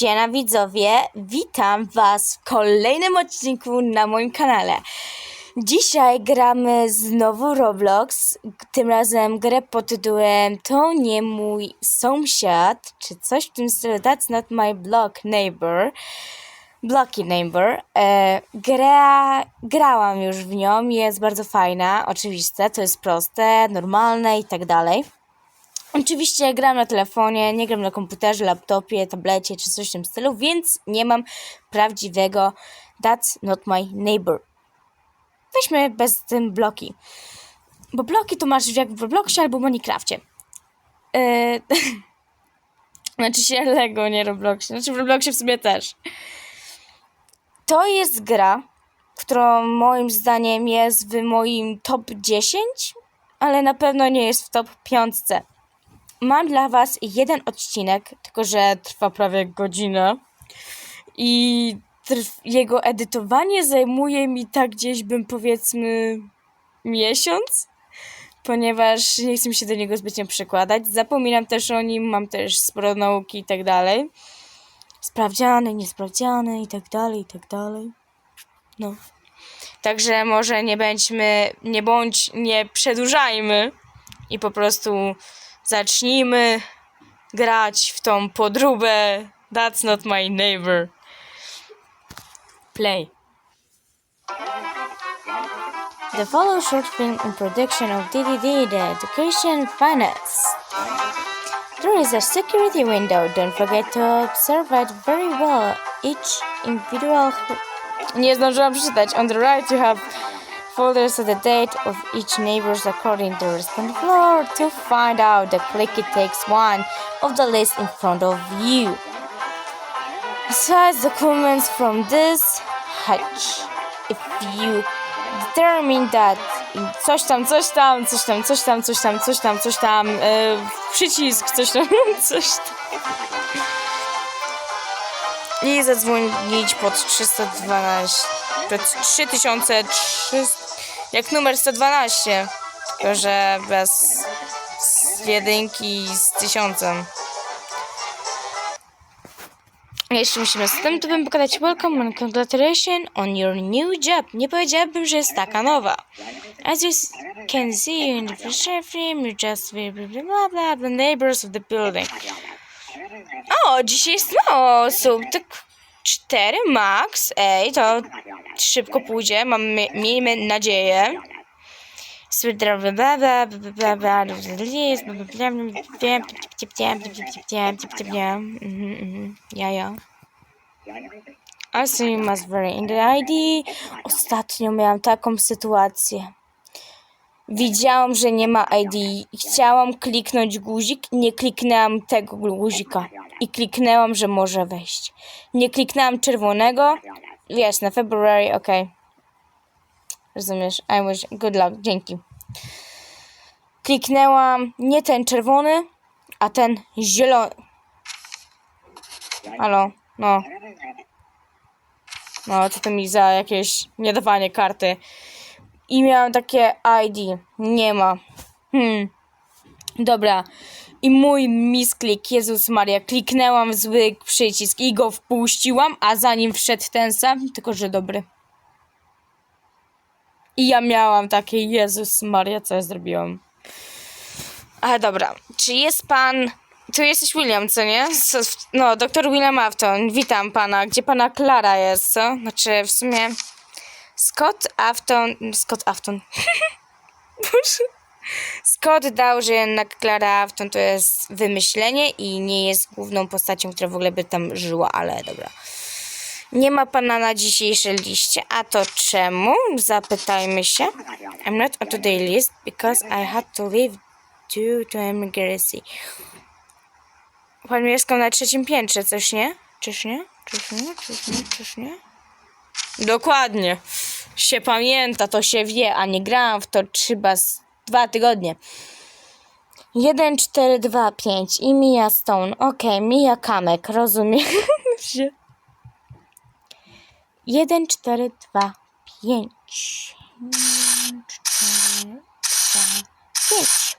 Siema widzowie, witam was w kolejnym odcinku na moim kanale. Dzisiaj gramy znowu Roblox, tym razem grę pod tytułem To nie mój sąsiad, czy coś w tym stylu, That's not my block neighbor. Blocky Neighbor. E, gra, grałam już w nią, jest bardzo fajna, oczywiste, to jest proste, normalne i tak dalej. Oczywiście gram na telefonie, nie gram na komputerze, laptopie, tablecie czy coś w tym stylu, więc nie mam prawdziwego That's not my neighbor. Weźmy bez tym bloki. Bo bloki to masz jak w Robloxie albo Minecrafcie. Yy... znaczy się Lego, nie Robloxie. Znaczy w Robloxie w sobie też. To jest gra, którą moim zdaniem jest w moim top 10, ale na pewno nie jest w top 5 mam dla Was jeden odcinek, tylko że trwa prawie godzinę. I jego edytowanie zajmuje mi tak gdzieś bym powiedzmy miesiąc, ponieważ nie chcę się do niego zbytnio przykładać. Zapominam też o nim, mam też sporo nauki i tak dalej. Sprawdziane, niesprawdziane i tak dalej, i tak dalej. No. Także może nie bądźmy, nie bądź, nie przedłużajmy i po prostu zacznijmy grać w tą podróbę That's not my neighbor. Play. The follow short film in production of DDD, the Education Finance. There is a security window. Don't forget to observe it very well. Each individual. Nie zdążyłam przeczytać. On the right you have folders of the date of each neighbors according to respective floor. To find out the click it takes one of the list in front of you. Besides documents from this hatch, if you determine that coś tam, coś tam, coś tam, coś tam, coś tam, coś tam, coś tam, przycisk, coś tam, coś tam. I zadzwonić pod 312, pod 3300, jak numer 112, tylko że bez jedynki z tysiącem. Jeszcze musimy z tym, bym pokazać welcome and congratulations on your new job. Nie powiedziałabym, że jest taka nowa. As you can see in the first frame, you just blah blah blah the neighbors of the building. O, dzisiaj jest mało osób, tak cztery max. Ej, to szybko pójdzie, mamy, miejmy nadzieję. Mhm, mhm. Ja, ja. Also you must very in the ID. Ostatnio miałam taką sytuację. Widziałam, że nie ma ID. Chciałam kliknąć guzik nie kliknęłam tego guzika. I kliknęłam, że może wejść. Nie kliknęłam czerwonego. Wiesz, na February, okej. Rozumiesz? I wish. Good luck. Dzięki. Kliknęłam nie ten czerwony, a ten zielony. Halo? No. No, co to mi za jakieś niedawanie karty. I miałam takie ID. Nie ma. Hmm. Dobra. I mój misklik, Jezus Maria, kliknęłam w zły przycisk i go wpuściłam, a zanim wszedł ten sam, tylko że dobry. I ja miałam takie, Jezus Maria, co ja zrobiłam. Ale dobra, czy jest pan... Tu jesteś William, co nie? No, doktor William Afton, witam pana. Gdzie pana Klara jest, co? Znaczy, w sumie... Scott Afton... Scott Afton. Boże. Scott dał, że jednak Klara Afton to jest wymyślenie i nie jest główną postacią, która w ogóle by tam żyła, ale dobra. Nie ma pana na dzisiejszej liście, a to czemu? Zapytajmy się. I'm not on today's list because I had to leave due to emergency. Pan mieszkał na trzecim piętrze, coś nie? Czyż nie? Czyż nie? Czyż nie? Czyż nie? Dokładnie. Się pamięta, to się wie, a nie grałam w to chyba z dwa tygodnie. 1, 4, 2, 5 i Mia Stone. Okej, Mia Kamek, rozumiem. się. 1, 4, 2, 5. 1, 4, 2, 5.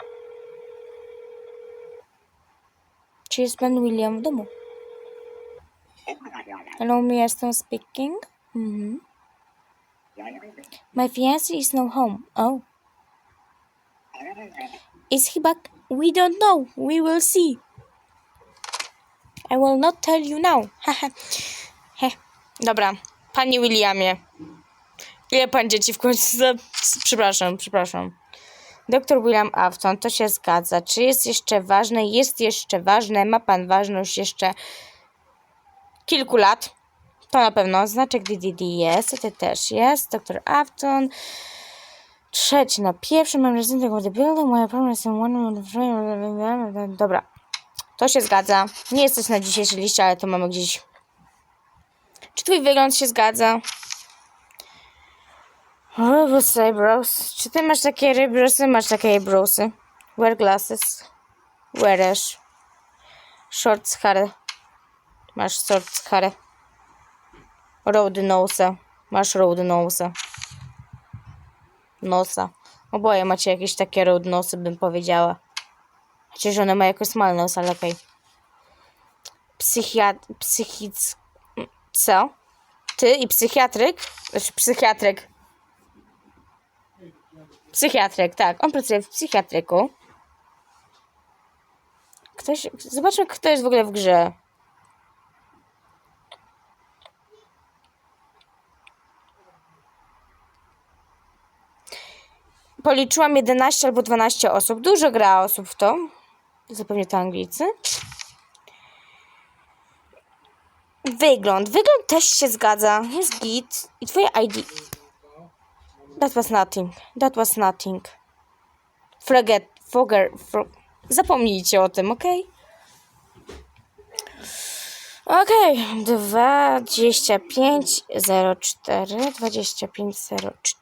Czy jest pan William w domu? Hello, me, Aston speaking. Mm-hmm. My fiancé is no home. Oh. Is he back? We don't know. We will see. I will not tell you now. Dobra. Panie Williamie. Ile pan dzieci w końcu... za- Przepraszam, przepraszam. Doktor William Afton, to się zgadza. Czy jest jeszcze ważne? Jest jeszcze ważne. Ma pan ważność jeszcze kilku lat. To na pewno. Znaczek DDD jest. To też jest. Doktor Afton. Trzeci na pierwszym. Mam rezydentem of the building. Moja problem one. Dobra. To się zgadza. Nie jesteś na dzisiejszej liście, ale to mamy gdzieś. Czy twój wygląd się zgadza? Rubus eyebrows. Czy ty masz takie eyebrows? Masz takie eyebrows. Wear glasses. Wearish. Short hair. Masz short hair. Road nose. Masz road nose. Nosa. Oboje macie jakieś takie road nosy, bym powiedziała. Chociaż one mają jakoś small nos, ale. Psychiat... Psychic... Ty i psychiatryk? Znaczy psychiatryk. Psychiatryk, tak. On pracuje w psychiatryku. Ktoś... Zobaczmy, kto jest w ogóle w grze. Policzyłam 11 albo 12 osób. Dużo gra osób w to. Zapewne to Anglicy. Wygląd. Wygląd też się zgadza. Jest git. I twoje ID. That was nothing. That was nothing. Forget. Forget. For... Zapomnijcie o tym, ok? Okej, 25 04 25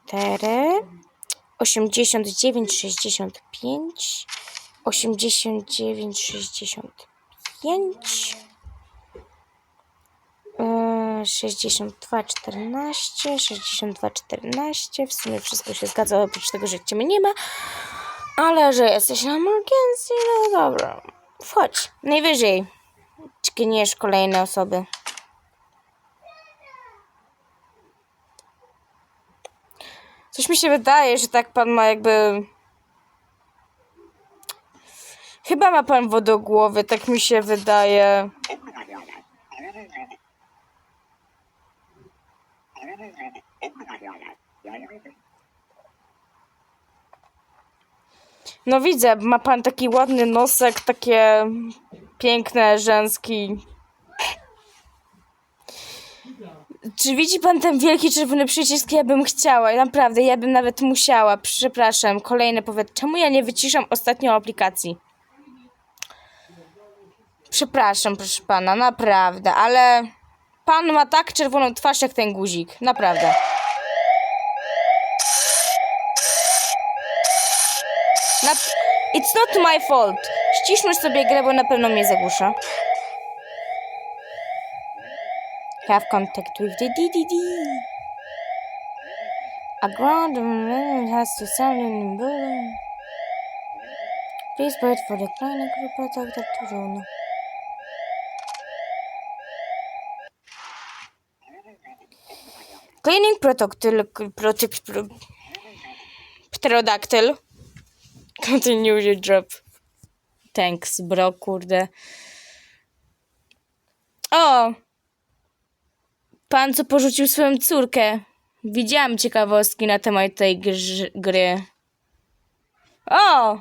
04 89 65 89 65 e, 62 14 62 14 w sumie wszystko się zgadza oprócz tego, że ciebie nie ma ale że jesteś na Morgency, no dobra. Wchodź, najwyżej dźgniesz kolejne osoby Coś mi się wydaje, że tak pan ma jakby. Chyba ma pan wodogłowy, tak mi się wydaje. No widzę, ma pan taki ładny nosek, takie piękne, rzęski. Czy widzi pan ten wielki czerwony przycisk? Ja bym chciała, naprawdę, ja bym nawet musiała. Przepraszam, kolejne powiedz. Czemu ja nie wyciszam ostatnio aplikacji? Przepraszam, proszę pana, naprawdę, ale pan ma tak czerwoną twarz jak ten guzik, naprawdę. Na... It's not my fault. Ściszmy sobie grę, bo na pewno mnie zagłusza. Have contact with the DDD. A ground has to sound in the building. Please wait for the clinic protector to run. Cleaning protoctyl, protyk, pro, pterodaktyl. Continue your job. Thanks, bro, kurde. O! Pan, co porzucił swoją córkę. Widziałam ciekawostki na temat tej gry. O!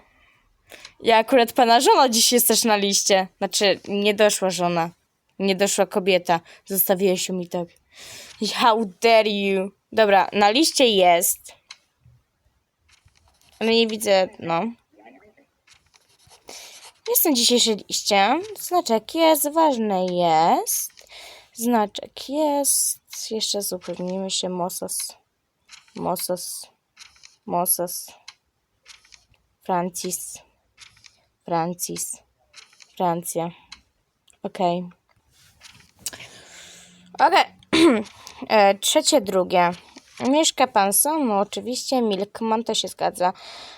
Ja akurat pana żona dziś jest też na liście. Znaczy, nie doszła żona. Nie doszła kobieta. Zostawiłeś się mi tak. How dare you? Dobra, na liście jest. Ale nie widzę, no. Jest na dzisiejszej liście. Znaczek jest, ważne jest. Znaczek jest. Jeszcze upewnimy się. Mossos. Mossos. Mossos. Francis. Francis. Francja. Okej. Okej. E, Trzecie, drugie. Mieszka pan sam? No oczywiście. Milkman to się zgadza.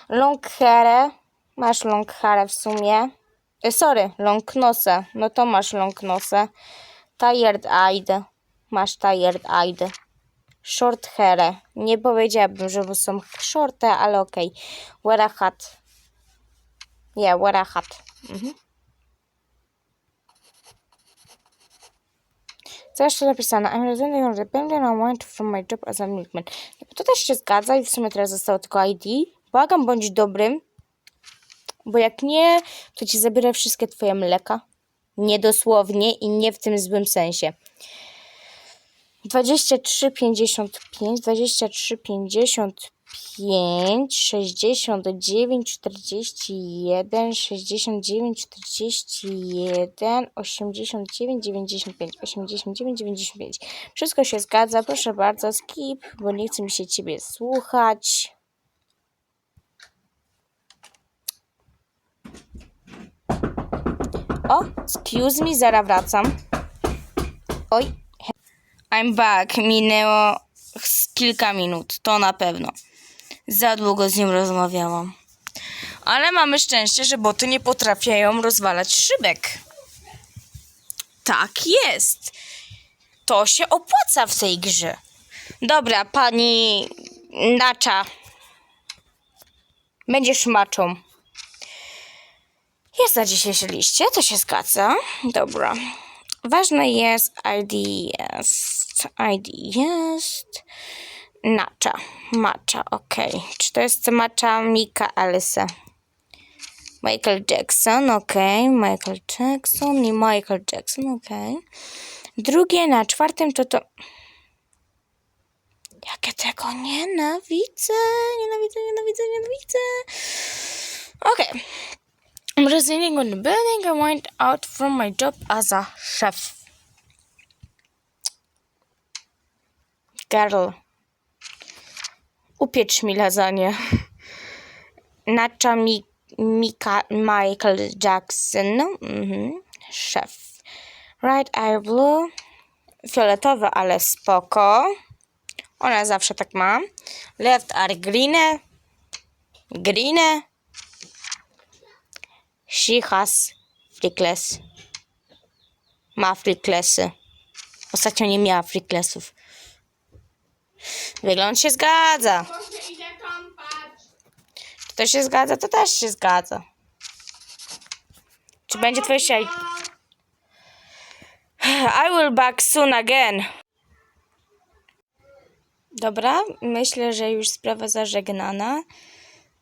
Long hair. Masz long hair w sumie. E, sorry, long nose. No to masz long nose. Tired eyed. Masz tired eyed. Short hair. Nie powiedziałabym, że są shorte, ale okej. Wear a hat. Yeah, wear a hat. Mhm. Co jeszcze napisane? I'm resigning on the pending I want from my job as a milkman. To też się zgadza i w sumie teraz zostało tylko ID. Błagam, bądź dobrym, bo jak nie, to ci zabiorę wszystkie twoje mleka. Nie dosłownie i nie w tym złym sensie. 23, 55, 23, 55, 69, 41, 69, 41, 89, 95, 89, 95. Wszystko się zgadza, proszę bardzo, skip, bo nie chce mi się ciebie słuchać. O, excuse me, zaraz wracam. Oj, I'm back. Minęło kilka minut, to na pewno. Za długo z nim rozmawiałam. Ale mamy szczęście, że boty nie potrafią rozwalać szybek. Tak jest. To się opłaca w tej grze. Dobra, pani Nacza. Będziesz maczą. Jest na dzisiejszej liście, to się zgadza. Dobra. Ważne jest ID jest. ID jest. Nacza. Macza, ok. Czy to jest macza Mika Elsa? Michael Jackson, ok. Michael Jackson i Michael Jackson, ok. Drugie na czwartym to to... Jak ja tego nienawidzę, nienawidzę, nienawidzę, nienawidzę. Okej. I'm resigning on the building. I went out from my job as a chef. Girl. Upiecz mi lasagne. Nacza mi, Mika, Michael Jackson. Mhm. Szef. Right eye blue. Fioletowy, ale spoko. Ona zawsze tak ma. Left are green. Green. She has freakless. Ma freaklessy. Ostatnio nie miała freaklessów. Wygląd się zgadza. To się zgadza? To też się zgadza. Czy będzie twoje dzisiaj? I will back soon again. Dobra, myślę, że już sprawa zażegnana.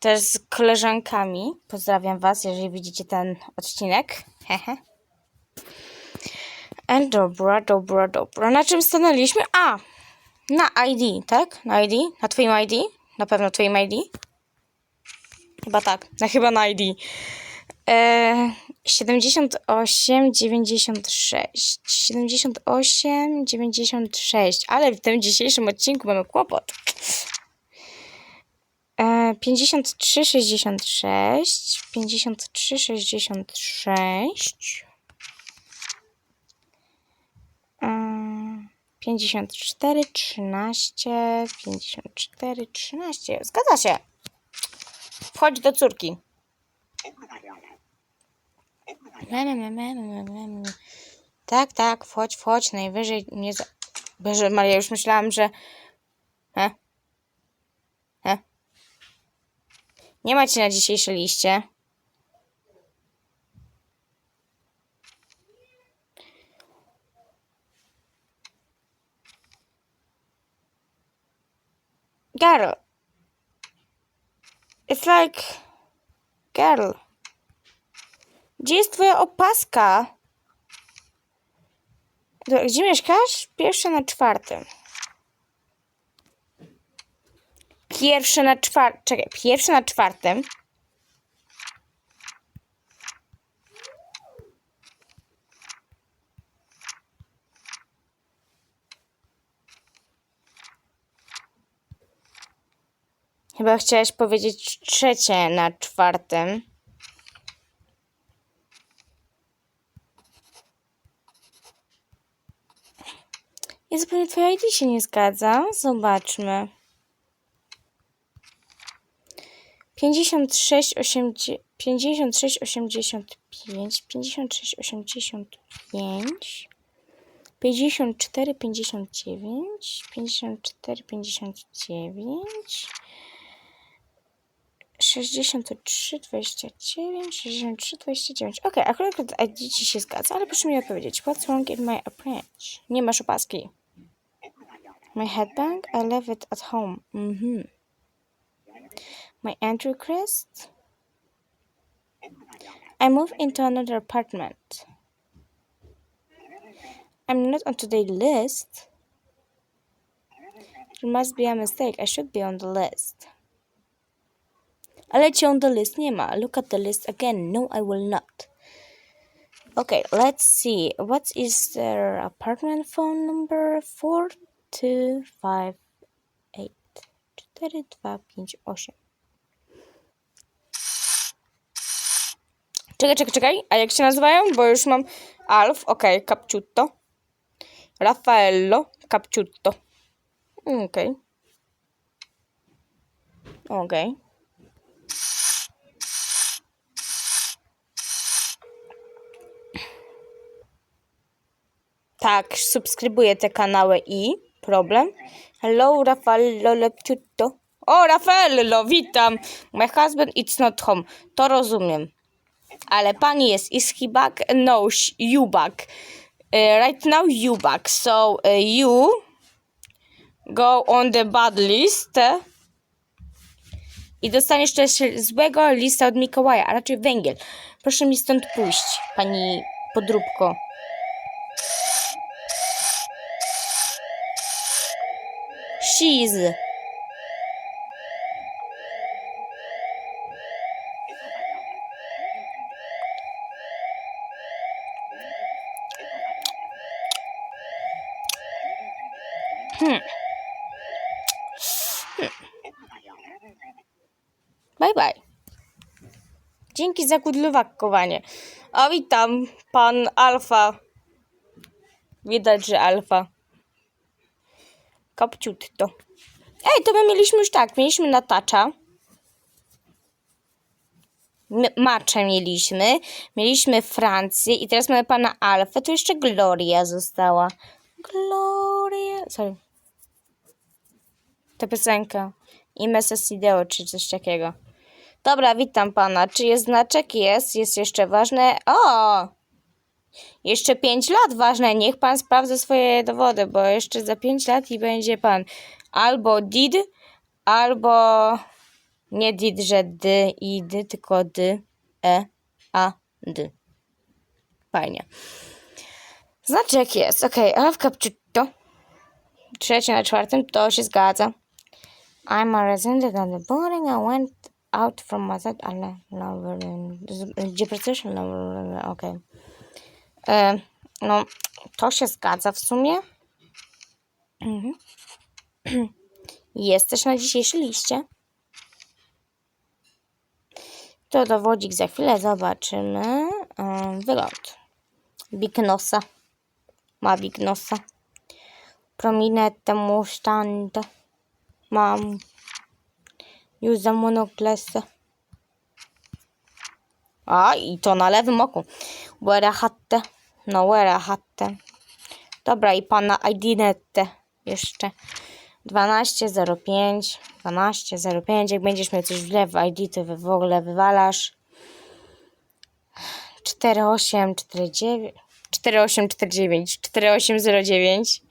Też z koleżankami. Pozdrawiam was, jeżeli widzicie ten odcinek. Hehe. E, dobra, dobra, dobra. Na czym stanęliśmy? A! Na ID, tak? Na ID? Na twoim ID? Na pewno twoim ID? Chyba tak. No chyba na ID. E, 78, 96. 78, 96. Ale w tym dzisiejszym odcinku mamy kłopot. E, 53, 66. 53, 66. Mm, 54, 13, 54, 13. Zgadza się. Wchodź do córki. Tak, tak, wchodź, wchodź. Najwyżej nie za... Boże Maria, już myślałam, że... He? He? Nie macie na dzisiejszej liście. Girl. It's like... Girl. Gdzie jest twoja opaska? Gdzie mieszkasz? Pierwsze na czwartym. Pierwsze na czwartym. Czekaj, pierwsze na czwartym. Chyba chciałaś powiedzieć trzecie na czwartym. Ja zupełnie twoja ID się nie zgadza. Zobaczmy. 56, 80, 56, 85, 56, 85, 54, 59, 54, 59, 63, 29, 63, 29. Okej, akurat ID ci się zgadza, ale proszę mi odpowiedzieć. What's wrong in my approach? Nie masz opaski. My headband? I left it at home. Mhm. My entry crest? I moved into another apartment. I'm not on today's list. There must be a mistake. I should be on the list. Ale cię on the list nie ma. Look at the list again. No, I will not. Okay, let's see. What is their apartment phone number? 4258 4258 Czekaj, czekaj, czekaj. A jak się nazywają? Bo już mam Alf, okej, Capciutto. Raffaello, Capciutto. Okej. Okej. Tak, subskrybuję te kanały i problem. Hello, Raffaello Lepciutto. O, Raffaello, witam. My husband it's not home. To rozumiem. Ale pani jest, is he back? No, you back. Uh, right now you back. So uh, you go on the bad list. I dostaniesz też złego lista od Mikołaja, a raczej węgiel. Proszę mi stąd pójść, pani podróbko. She's. Bye bye. Dzięki za kudlowakowanie. O, witam, pan Alfa. Widać, że Alfa. Kapciutto. Ej, to my mieliśmy już tak. Mieliśmy Natacza. Macze mieliśmy. Mieliśmy Francję. I teraz mamy pana Alfę. Tu jeszcze Gloria została. Gloria. Sorry. Ta piosenka. Imeses Ideo, czy coś takiego. Dobra, witam pana. Czy jest znaczek? Jest. Jest jeszcze ważne. O! Jeszcze 5 lat ważne. Niech pan sprawdza swoje dowody, bo jeszcze za 5 lat i będzie pan albo did, albo nie did, że d i d, tylko d, e, a, d. Fajnie. Znaczek jest. Okej, okay, a w kapciutto. Trzecie na czwartym, to się zgadza. I'm a resident on the building. I went out from my side. Ale, lover, pracujesz? Lover, Okej. E, No, to się zgadza w sumie. Mhm. Jesteś na dzisiejszej liście. To dowodzik za chwilę zobaczymy. E, Wygląd. Big nosa. Ma big nosa. Prominente mustante. Mam. Usa monoklesę. A, i to na lewym oku. Wear hatte. No, wear hatte. Dobra, i pana Idinette jeszcze. 12.05. 12.05. Jak będziesz miał coś w ID, to w ogóle wywalasz. 4849. 4849. 4809.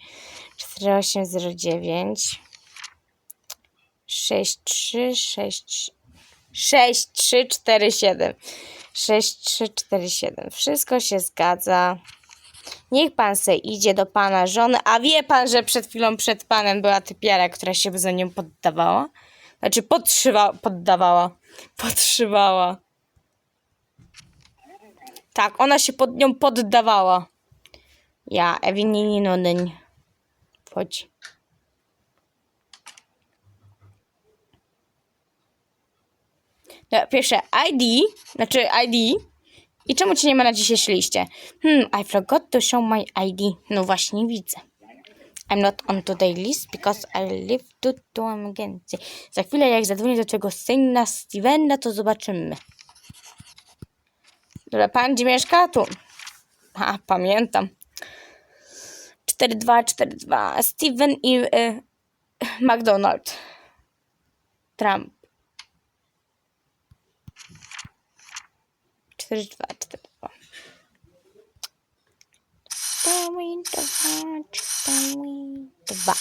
4809. 6363 6347 6347 Wszystko się zgadza. Niech pan se idzie do pana żony. A wie pan, że przed chwilą przed panem była typiara, która się za nią poddawała? Znaczy podszywa, poddawała. Podszywała. Tak, ona się pod nią poddawała. Ja, Ewinino dyń. Chodź. No, pierwsze ID, znaczy ID. I czemu cię nie ma na dzisiejszej liście? Hmm, I forgot to show my ID. No właśnie widzę. I'm not on today list because I live to do agency. Za chwilę jak zadzwonię do tego syna Stevena, to zobaczymy. Dobra, pan gdzie mieszka? Tu. A, pamiętam. 4242. Steven i y, McDonald. Trump. 4242. Cztery, dwa, cztery, dwa.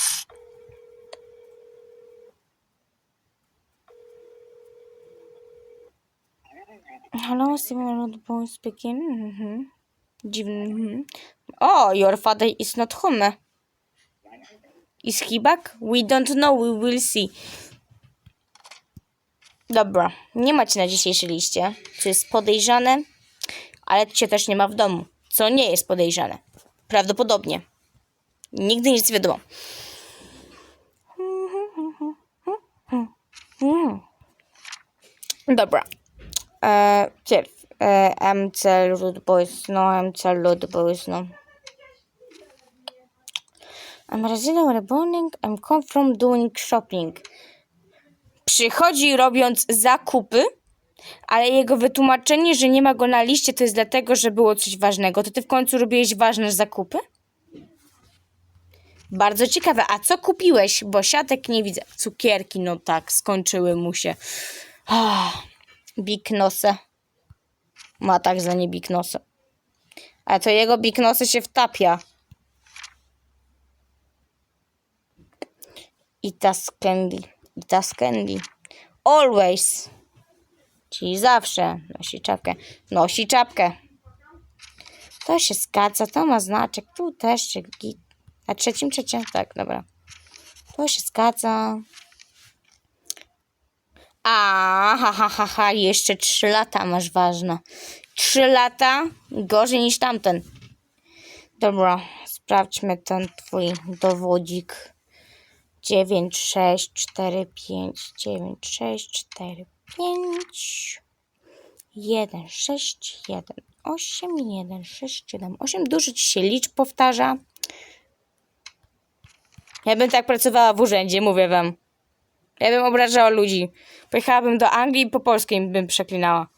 Hello, Road Boy speaking. Mhm. Dziwny. Mhm. Oh, your father is not home. Is he back? We don't know, we will see. Dobra, nie macie na dzisiejszej liście, co jest podejrzane, ale cię też nie ma w domu, co nie jest podejrzane. Prawdopodobnie. Nigdy nic nie wiadomo. Dobra. E, pierw. E, MC Boys, no, MC Root Boys, no. I'm Razina Reborning, I'm come from doing shopping. Przychodzi robiąc zakupy, ale jego wytłumaczenie, że nie ma go na liście, to jest dlatego, że było coś ważnego. To ty w końcu robiłeś ważne zakupy? Bardzo ciekawe. A co kupiłeś? Bo siatek nie widzę. Cukierki, no tak, skończyły mu się. Nose. Ma tak za nie Big Nose. A to jego Big Nose się wtapia. I tas candy. I tas candy. Always. Czyli zawsze nosi czapkę. Nosi czapkę. To się zgadza, to ma znaczek. Tu też się git. A trzecim trzecie? Tak, dobra. To się zgadza. A, ha, ha, ha, ha, jeszcze trzy lata masz ważne. Trzy lata gorzej niż tamten. Dobra, sprawdźmy ten twój dowodzik. 9, 6, 4, 5, 9, 6, 4, 5, 1, 6, 1, 8, 1, 6, 7, 8. Dużo ci się liczb powtarza. Ja bym tak pracowała w urzędzie, mówię wam. Ja bym obrażała ludzi. Pojechałabym do Anglii i po polsku im bym przeklinała.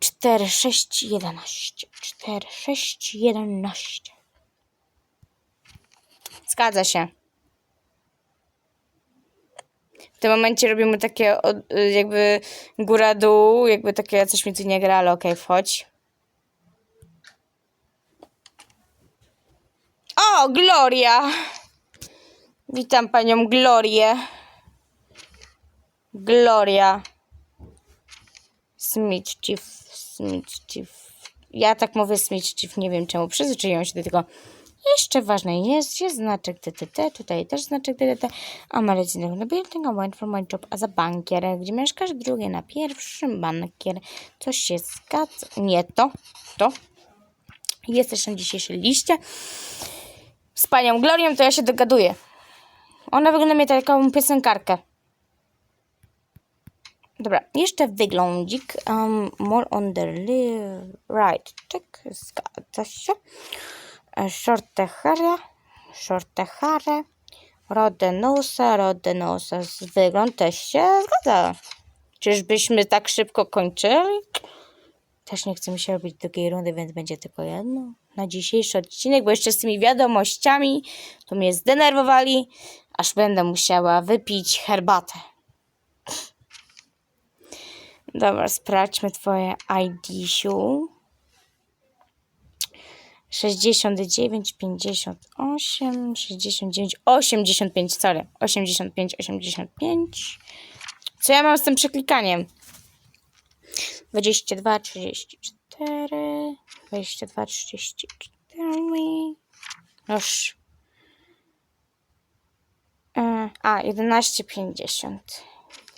4, 6, 11. 4, 6, 11. Zgadza się. W tym momencie robimy takie jakby góra-dół, jakby takie coś mi tu nie gra, ale okej, wchodź. O, Gloria! Witam panią Glorię. Gloria. Smith Chief, Smith Chief. Ja tak mówię Smith Chief, nie wiem czemu. Przyzwyczaiłam się do tego. Jeszcze ważne jest, jest znaczek DTT, tutaj też znaczek DTT. A Marycina na building, I went for my job a bankier. Gdzie mieszkasz? Drugie na pierwszym, bankier. Coś się zgadza. Nie to, to. Jest na dzisiejszej liście. Z panią Glorią to ja się dogaduję. Ona wygląda mi taką piosenkarkę. Dobra, jeszcze wyglądzik. Um, more on the right. Check. Zgadza się. E, Shorte hair. Shorte hair. Rode nosa, rode nosa. Wygląd też się zgadza. Czyżbyśmy tak szybko kończyli? Też nie chce mi się robić drugiej rundy, więc będzie tylko jedno. Na dzisiejszy odcinek, bo jeszcze z tymi wiadomościami to mnie zdenerwowali, aż będę musiała wypić herbatę. Dobra, sprawdźmy twoje ID-siu. 69, 58, 69, 85, sorry. 85, 85. Co ja mam z tym przeklikaniem? 22, 34, 22, 34. Już. E, A, 11, 50.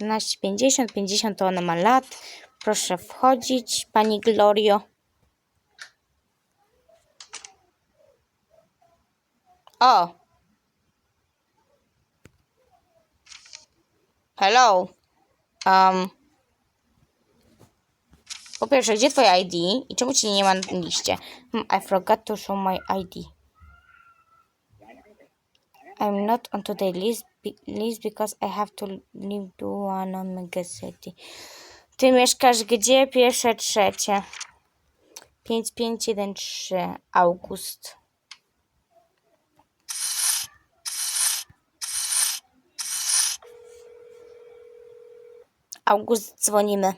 11, 50, 50 to ona ma lat. Proszę wchodzić, pani Glorio. O! Hello. Um. Po pierwsze, gdzie twoje ID i czemu ci nie ma na liście? Hmm, I forgot to show my ID. I'm not on today list, list because I have to leave to one mega city. Ty mieszkasz gdzie? Pierwsze, trzecie. 5513 August. August, dzwonimy.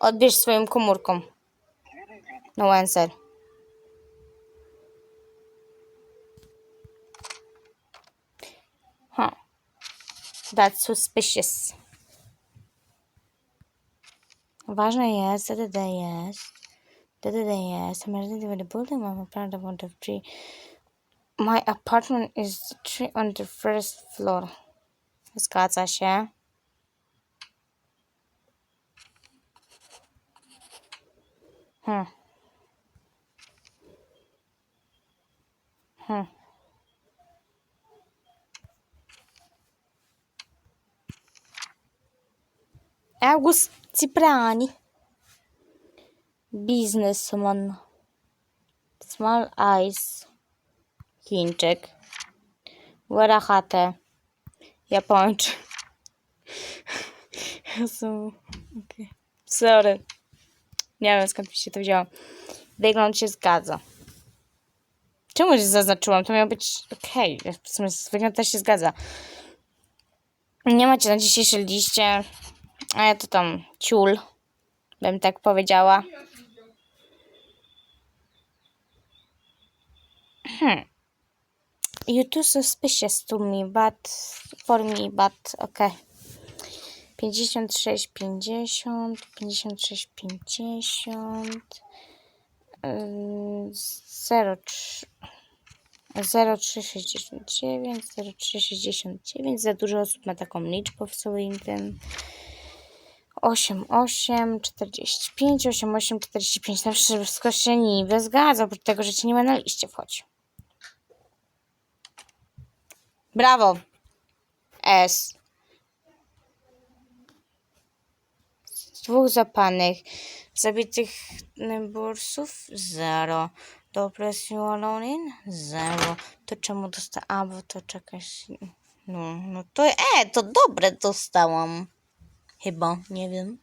Odbierz swoją komórką. No answer. Huh. That's suspicious. Ważne jest, DDD jest. DDD jest. I'm resident in the building. I'm a part of three. My apartment is three on the first floor. Zgadza się. Hmm. Hmm. August Ciprani. Businessman. Small eyes. Chińczyk. Warahate. Japończyk. Jezu. Okay. Sorry. Nie wiem skąd mi się to wzięło. Wygląd się zgadza. Czemu zaznaczyłam? To miało być okej. W sumie wygląd też się zgadza. Nie macie na dzisiejszej liście. A ja to tam ciul. Bym tak powiedziała. Hmm. You too suspicious to me, but for me, but okay. 56, 50, 56, 50, ym, 03, 03, 69, 03, 69. Za dużo osób ma taką liczbę w swoim tym. 8, 8, 45, 8, 8, 45. Na wszystko się niby zgadza, oprócz tego, że cię nie ma na liście wchodzi. Brawo! S. dwóch zapanych. Zabitych bursów? Zero. Depression Alonin? Zero. To czemu dostałam? A, bo to czekasz. No, no to e, to dobre dostałam. Chyba, nie wiem.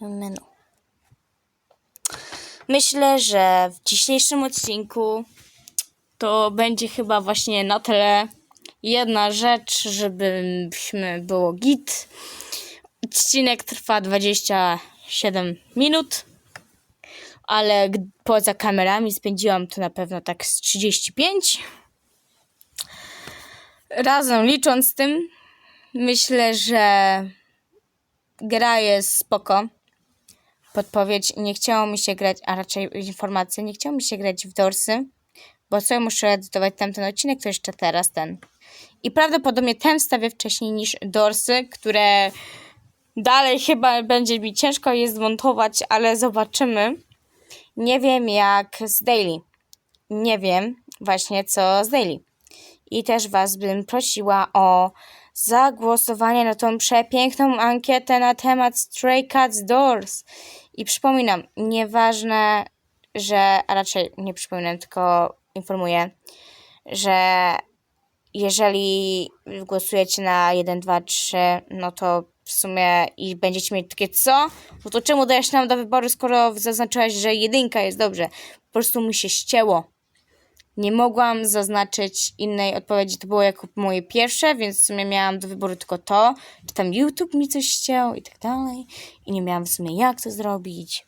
Menu. Myślę, że w dzisiejszym odcinku to będzie chyba właśnie na tyle jedna rzecz, żebyśmy było git. Odcinek trwa 27 minut, ale poza kamerami spędziłam to na pewno tak z 35. Razem licząc z tym, myślę, że gra jest spoko. Podpowiedź, nie chciało mi się grać, a raczej informacje, nie chciało mi się grać w Dorsy, bo sobie muszę edytować tamten odcinek, to jeszcze teraz ten. I prawdopodobnie ten wstawię wcześniej niż Dorsy, które dalej chyba będzie mi ciężko je zmontować, ale zobaczymy. Nie wiem jak z Daily. Nie wiem właśnie co z Daily. I też Was bym prosiła o zagłosowanie na tą przepiękną ankietę na temat Stray Cats Doors. I przypominam, nieważne, że, a raczej nie przypominam, tylko informuję, że jeżeli głosujecie na 1, 2, 3, no to w sumie i będziecie mieć takie co? No to czemu dajesz nam do wyboru, skoro zaznaczyłaś, że jedynka jest dobrze? Po prostu mi się ścięło. Nie mogłam zaznaczyć innej odpowiedzi, to było jako moje pierwsze, więc w sumie miałam do wyboru tylko to, czy tam YouTube mi coś ściął i tak dalej. I nie miałam w sumie jak to zrobić.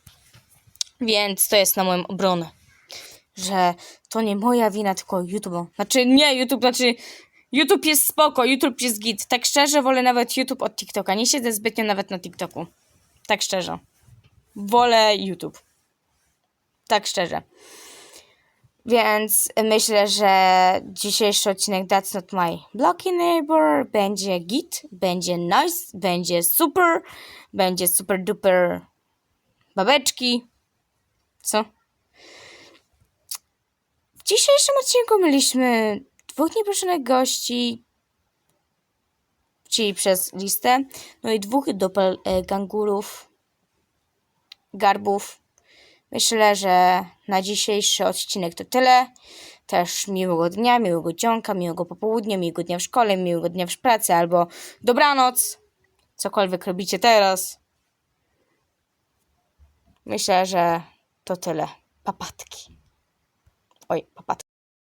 Więc to jest na moją obronę że to nie moja wina, tylko YouTube. Znaczy nie YouTube, znaczy YouTube jest spoko, YouTube jest git. Tak szczerze wolę nawet YouTube od TikToka. Nie siedzę zbytnio nawet na TikToku. Tak szczerze. Wolę YouTube. Tak szczerze. Więc myślę, że dzisiejszy odcinek That's Not My Blocky Neighbor będzie git, będzie nice, będzie super, będzie super duper babeczki. Co? W dzisiejszym odcinku mieliśmy dwóch nieproszonych gości, czyli przez listę, no i dwóch doppelgangurów, garbów. Myślę, że na dzisiejszy odcinek to tyle. Też miłego dnia, miłego dzionka, miłego popołudnia, miłego dnia w szkole, miłego dnia w pracy albo dobranoc. Cokolwiek robicie teraz. Myślę, że to tyle. Papatki. Oj, papatki.